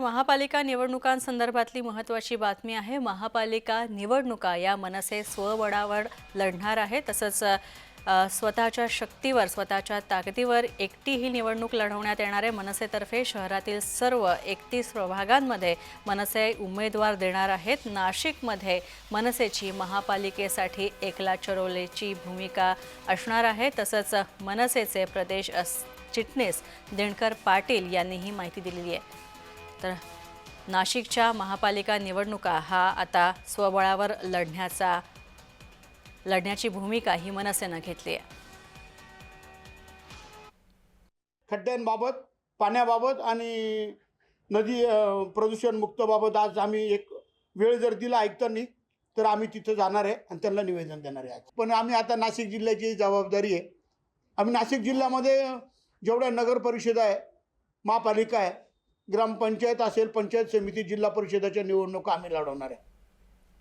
महापालिका निवडणुकांसंदर्भातली महत्त्वाची बातमी आहे. महापालिका निवडणुका या मनसे स्वबळावर लढणार आहे तसंच स्वतःच्या शक्तीवर स्वतःच्या ताकदीवर एकटी ही निवडणूक लढवण्यात येणार आहे. मनसेतर्फे शहरातील सर्व एकतीस प्रभागांमध्ये मनसे उमेदवार देणार आहेत. नाशिकमध्ये मनसेची महापालिकेसाठी एकला चरोलेची भूमिका असणार आहे. तसंच मनसेचे प्रदेश अस- चिटणीस दिनकर पाटील यांनी ही माहिती दिलेली आहे. तर नाशिकच्या महापालिका निवडणुका हा आता स्वबळावर लढण्याचा लढण्याची भूमिका ही मनसेनं घेतली आहे खड्ड्यांबाबत पाण्याबाबत आणि नदी अ, प्रदूषणमुक्तबाबत आज आम्ही एक वेळ जर दिला ऐकताना तर आम्ही तिथं जाणार आहे आणि त्यांना निवेदन देणार आहे आज. पण आम्ही आता नाशिक जिल्ह्याची जबाबदारी आहे आम्ही नाशिक जिल्ह्यामध्ये जेवढ्या नगर परिषद आहे महापालिका आहे ग्रामपंचायत असेल पंचायत समिती जिल्हा परिषदाच्या निवडणुका आम्ही लढवणार आहे.